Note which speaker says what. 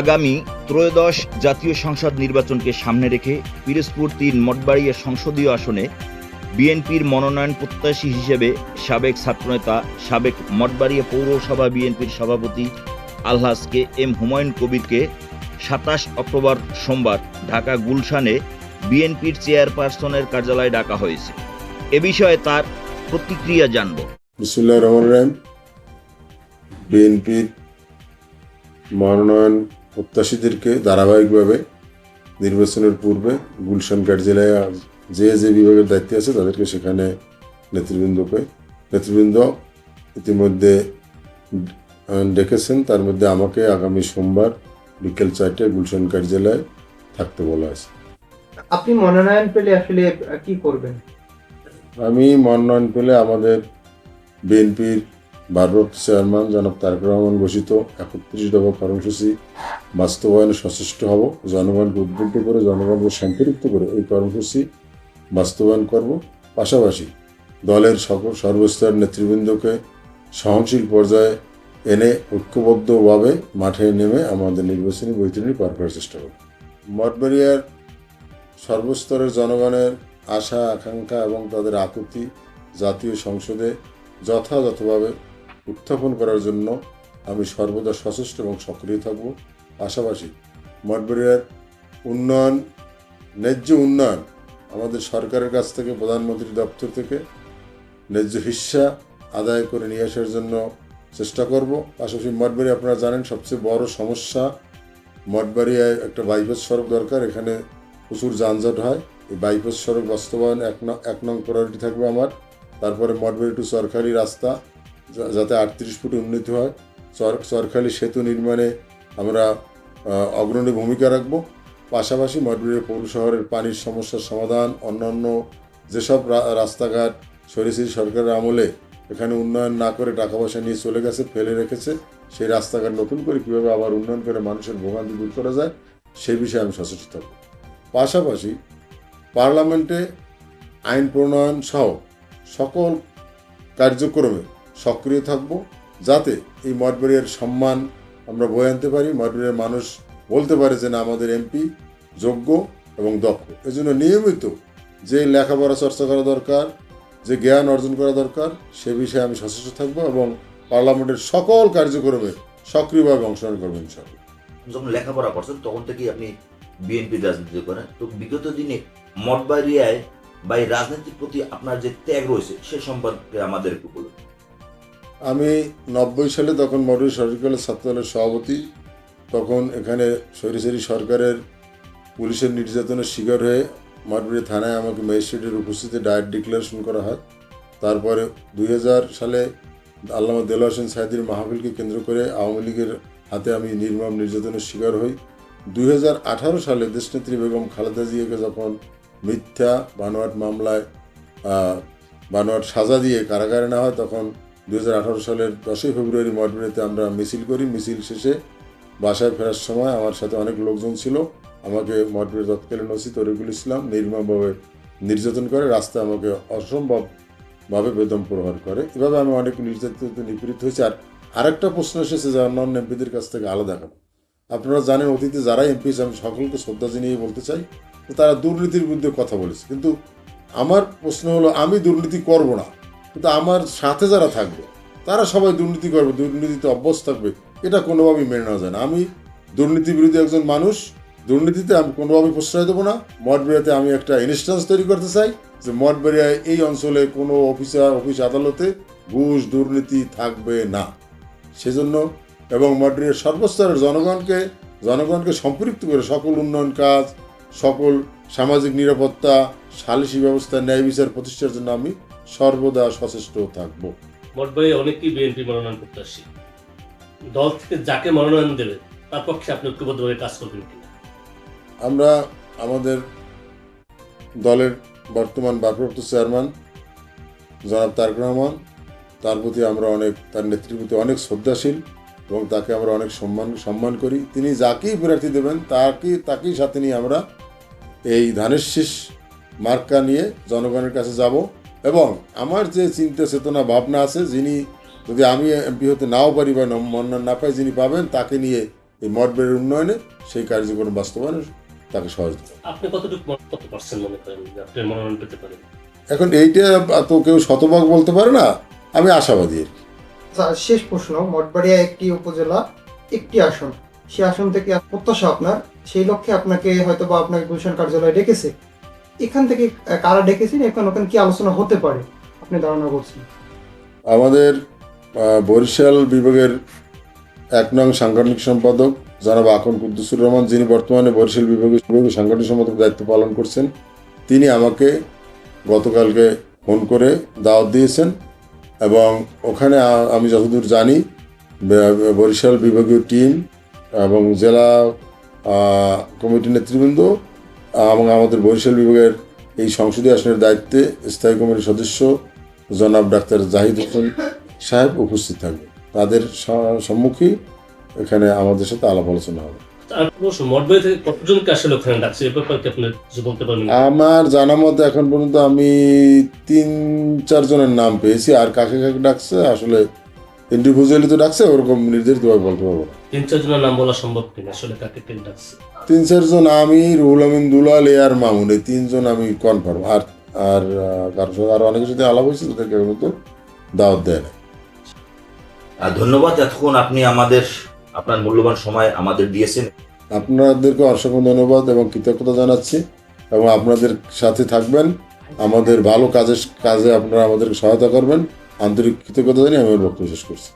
Speaker 1: আগামী ত্রয়োদশ জাতীয় সংসদ নির্বাচনকে সামনে রেখে পিরোজপুর তিন, মঠবাড়িয়া সংসদীয় আসনে বিএনপির মনোনয়ন প্রত্যাশী হিসেবে সাবেক ছাত্রনেতা, সাবেক মঠবাড়িয়া পৌরসভা বিএনপির সভাপতি আলহাজ কে এম হুমায়ুন কবিরকে সাতাশ অক্টোবর সোমবার ঢাকা গুলশানে বিএনপির চেয়ারপারসনের কার্যালয়ে ডাকা হয়েছে। এ বিষয়ে তার প্রতিক্রিয়া জানব।
Speaker 2: বিএনপির মনোনয়ন প্রত্যাশীদেরকে ধারাবাহিকভাবে নির্বাচনের পূর্বে গুলশান কার্যালয়ে যে যে বিভাগের দায়িত্বে আছে তাদেরকে সেখানে নেতৃবৃন্দকে নেতৃবৃন্দ ইতিমধ্যে ডেকেছেন। তার মধ্যে আমাকে আগামী সোমবার বিকেল চারটায় গুলশান কার্যালয়ে থাকতে বলা আছে।
Speaker 3: আপনি মনোনয়ন পেলে আসলে কি করবেন?
Speaker 2: আমি মনোনয়ন পেলে আমাদের বিএনপির ভারপ্রাপ্ত চেয়ারম্যান জনাব তারেক রহমান ঘোষিত একত্রিশ দফা কর্মসূচি বাস্তবায়নে সচেষ্ট হব। জনগণকে উদ্বুদ্ধ করে জনগণকে সম্পৃক্ত করে এই কর্মসূচি বাস্তবায়ন করব। পাশাপাশি দলের সকল সর্বস্তর নেতৃবৃন্দকে সহনশীল পর্যায়ে এনে ঐক্যবদ্ধভাবে মাঠে নেমে আমাদের নির্বাচনী বৈতরণী পার করার চেষ্টা করব। মঠবাড়িয়ার সর্বস্তরের জনগণের আশা, আকাঙ্ক্ষা এবং তাদের আকুতি জাতীয় সংসদে যথাযথভাবে উত্থাপন করার জন্য আমি সর্বদা সচেষ্ট এবং সক্রিয় থাকব। পাশাপাশি মঠবাড়িয়ার উন্নয়ন, ন্যায্য উন্নয়ন আমাদের সরকারের কাছ থেকে প্রধানমন্ত্রী দপ্তর থেকে ন্যায্য হিস্সা আদায় করে নিয়ে আসার জন্য চেষ্টা করব। পাশাপাশি মঠবাড়ি আপনারা জানেন, সবচেয়ে বড় সমস্যা মঠবাড়িয়ায় একটা বাইপাস সড়ক দরকার, এখানে প্রচুর যানজট হয়। এই বাইপাস সড়ক বাস্তবায়ন এক ন, এক নং প্রায়োরিটি থাকবে আমার। তারপরে মঠবাড়ি টু সরকারি রাস্তা যাতে আটত্রিশ ফুট উন্নতি হয়। সরকারি সেতু নির্মাণে আমরা অগ্রণী ভূমিকা রাখব। পাশাপাশি মঠবাড়ি পৌর শহরের পানির সমস্যার সমাধান, অন্যান্য যেসব রাস্তাঘাট সরিসি সরকারের আমলে এখানে উন্নয়ন না করে টাকা পয়সা নিয়ে চলে গেছে, ফেলে রেখেছে, সেই রাস্তাঘাট নতুন করে কীভাবে আবার উন্নয়ন করে মানুষের ভোগান্তি দূর করা যায় সেই বিষয়ে আমি সচেষ্ট থাকব। পাশাপাশি পার্লামেন্টে আইন প্রণয়ন সহ সকল কার্যক্রমে সক্রিয় থাকব যাতে এই মঠবাড়িয়ার সম্মান আমরা বয়ে আনতে পারি, মঠবাড়িয়ার মানুষ বলতে পারে যে না, আমাদের এমপি যোগ্য এবং দক্ষ। এজন্য নিয়মিত যে লেখাপড়া চর্চা করা দরকার, যে জ্ঞান অর্জন করা দরকার, সে বিষয়ে আমি সচেষ্ট থাকব এবং পার্লামেন্টের সকল কার্যক্রমে সক্রিয়ভাবে অংশগ্রহণ করব ইনশাআল্লাহ।
Speaker 4: যখন লেখাপড়া করছেন, তখন থেকেই আপনি বিএনপি রাজনীতি করেন। তো বিগত দিনে মঠবাড়িয়ায় বা এই রাজনীতির প্রতি আপনার যে ত্যাগ রয়েছে, সে সম্পর্কে আমাদের একটু বলুন।
Speaker 2: আমি নব্বই সালে তখন মডেল সরকারের ছাত্রদলের সভাপতি, তখন এখানে সৈরিসারি সরকারের পুলিশের নির্যাতনের শিকার হয়ে মাঠবাড়ি থানায় আমাকে ম্যাজিস্ট্রেটের উপস্থিতিতে ডায়েট ডিক্লারেশন করা হয়। তারপরে দুই হাজার সালে আল্লামা দেল হোসেন সাইদির মাহফিলকে কেন্দ্র করে আওয়ামী লীগের হাতে আমি নির্মম নির্যাতনের শিকার হই। দুই হাজার আঠারো সালে দেশনেত্রী বেগম খালেদা জিয়াকে যখন মিথ্যা বানোয়াট মামলায় বানোয়াট সাজা দিয়ে কারাগারে না হয়, তখন দু হাজার আঠারো সালের দশই ফেব্রুয়ারি মঠবাড়িতে আমরা মিছিল করি। মিছিল শেষে বাসায় ফেরার সময় আমার সাথে অনেক লোকজন ছিল। আমাকে মঠবাড়ির তৎকালীন ওসি তরিকুল ইসলাম নির্মমভাবে নির্যাতন করে, রাস্তায় আমাকে অসম্ভবভাবে বেদম প্রহার করে। এভাবে আমি অনেক নির্যাতিত নিপীড়িত হয়েছি। আর আরেকটা প্রশ্ন এসেছে যে অন্যান্য এমপিদের কাছ থেকে আলাদা কেন? আপনারা জানেন, অতীতে যারা এমপি আমি সকলকে শ্রদ্ধা জানিয়ে বলতে চাই তারা দুর্নীতির বিরুদ্ধে কথা বলেছে। কিন্তু আমার প্রশ্ন হলো, আমি দুর্নীতি করব না। কিন্তু আমার সাথে যারা থাকবে, তারা সবাই দুর্নীতি করবে, দুর্নীতিতে অভ্যস্ত থাকবে। এটা কোনোভাবেই মেনে নেওয়া যায় না। আমি দুর্নীতি বিরোধী একজন মানুষ, দুর্নীতিতে আমি কোনোভাবেই প্রশ্রয় দেবো না। মঠবেড়িয়াতে আমি একটা ইনস্ট্যান্স তৈরি করতে চাই যে মঠবেড়িয়ায় এই অঞ্চলে কোনো অফিসার অফিস আদালতে ঘুষ, দুর্নীতি থাকবে না। সেজন্য এবং মঠবেরিয়ার সর্বস্তরের জনগণকে জনগণকে সম্পৃক্ত করে সকল উন্নয়ন কাজ, সকল সামাজিক নিরাপত্তা সালিসি ব্যবস্থা, ন্যায় বিচার প্রতিষ্ঠার জন্য আমি সর্বদা সচেষ্ট থাকব।
Speaker 5: মঠবাড়ি অনেকেই বিএনপি মনোনয়ন প্রত্যাশী। দল থেকে যাকে মনোনয়ন দেবে তার পক্ষে আপনি ঐক্যবদ্ধভাবে কাজ করবেন কিনা?
Speaker 2: আমরা আমাদের দলের বর্তমান ভারপ্রাপ্ত চেয়ারম্যান জনাব তারেক রহমান তার প্রতি আমরা অনেক তার নেতৃত্বের প্রতি অনেক শ্রদ্ধাশীল এবং তাকে আমরা অনেক সম্মান সম্মান করি। তিনি যাকেই প্রার্থী দেবেন তাকে তাকেই সাথে নিয়ে আমরা এই ধানের শীষ মার্কা নিয়ে জনগণের কাছে যাব। এবং আমার যে চিন্তা চেতনা ভাবনা আছে যিনি যদি আমি এমপি হতে নাও পারি বা মনোনয়ন না পাই যিনি পাবেন তাকে নিয়ে এই মঠবাড়ির উন্নয়নে সেই কার্যক্রম বাস্তবায়নে তাকে সহযোগিতা করব।
Speaker 5: আপনি কতটুকু মনে- কত পার্সেন্ট করেন আপনি মনোনয়ন পেতে পারেন?
Speaker 2: এখন এইটা তো কেউ শতভাগ বলতে পারে না আমি আশাবাদী আর
Speaker 3: আচ্ছা, শেষ প্রশ্ন। মঠবাড়িয়া একটি উপজেলা একটি আসন। সেই আসন থেকে প্রত্যাশা আপনার? সেই লক্ষ্যে আপনাকে হয়তো বা আপনাকে গুলশান কার্যালয়ে ডেকেছে? এখান থেকে কারা ডেকেছেন, এখন ওখানে কি আলোচনা হতে পারে? আপনি ধারণা করছেন।
Speaker 2: আমাদের বরিশাল বিভাগের এক নং সাংগঠনিক সম্পাদক, জনাব আকন কুদ্দুসুর রহমান, যিনি বর্তমানে বরিশাল বিভাগের সাংগঠনিক সম্পাদক দায়িত্ব পালন করছেন, তিনি আমাকে গতকালকে ফোন করে দাওয়াত দিয়েছেন এবং ওখানে আমি যতদূর জানি বরিশাল বিভাগীয় টিম এবং জেলা কমিটির নেতৃবৃন্দ এবং আমাদের বরিশাল বিভাগের এই সংসদীয় আসনের দায়িত্বে স্থায়ী কমিটির সদস্য জনাব ডাক্তার জাহিদ হোসেন সাহেব উপস্থিত থাকবে তাদের সম্মুখে এখানে আমাদের সাথে আলাপ আলোচনা হবে। আমার জানা মতে এখন পর্যন্ত আমি তিন চারজনের নাম পেয়েছি। আর কাকে কাকে ডাকছে? আসলে ইন্ডিভিজুয়ালি তো ডাকছে ওরকম নির্ধারিতভাবে বলতে পারব না।
Speaker 5: তিন চারজনের নাম বলা সম্ভব কিনা? আসলে কাকে কে ডাকছে।
Speaker 2: তিন চারজন আমি রুহুল আমিন দুলাল এ আর মামুন এই তিনজন আমি কনফার্ম আর আর কারোর সাথে আরও অনেকের সাথে আলাপ হয়েছে তাদেরকে এখন তো দাওয়াত দেয় না
Speaker 4: আর ধন্যবাদ এতক্ষণ আপনি আমাদের আপনার মূল্যবান সময় আমাদের দিয়েছেন।
Speaker 2: আপনাদেরকে অসংখ্য ধন্যবাদ এবং কৃতজ্ঞতা জানাচ্ছি এবং আপনাদের সাথে থাকবেন। আমাদের ভালো কাজের কাজে আপনারা আমাদেরকে সহায়তা করবেন। আন্তরিক কৃতজ্ঞতা জানিয়ে আমি আমার বক্তব্য শেষ করছি।